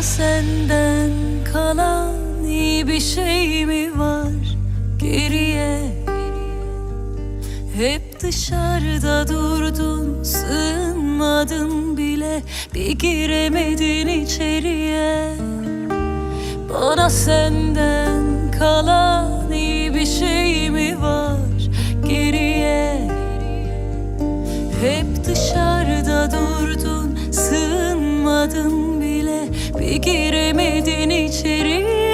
Bana senden kalan iyi bir şey mi var? Geriye Hep dışarıda durdun sığınmadın bile. Bir giremedin içeriye. Bana senden kalan iyi bir şey mi var? Geriye. Hep dışarıda durdun Sığınmadın Bir giremedin içeriye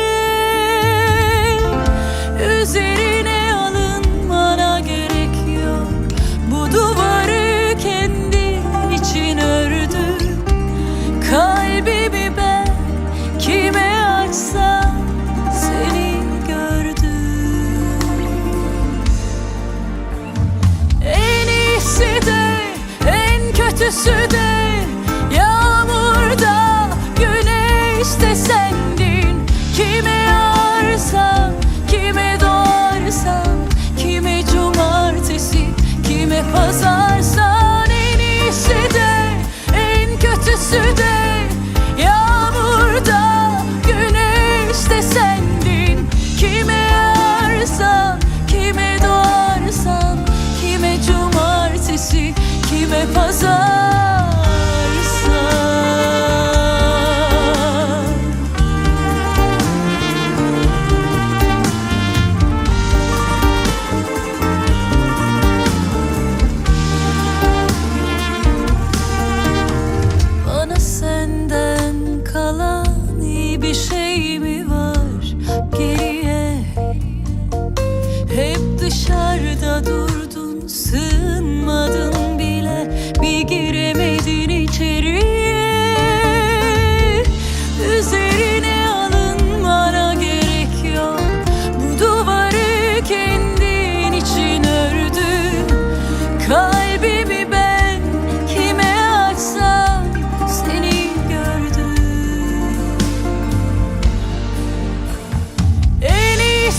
Üzerine alınmana gerek yok. Bu duvarı kendin için ördüm Kalbimi ben kime açsam Seni gördüm. En iyisi de en kötüsü de Yağmurda güneşte sendin. Kime yarsam, kime doğarsam Kime cumartesi, kime pazarsan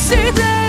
see them.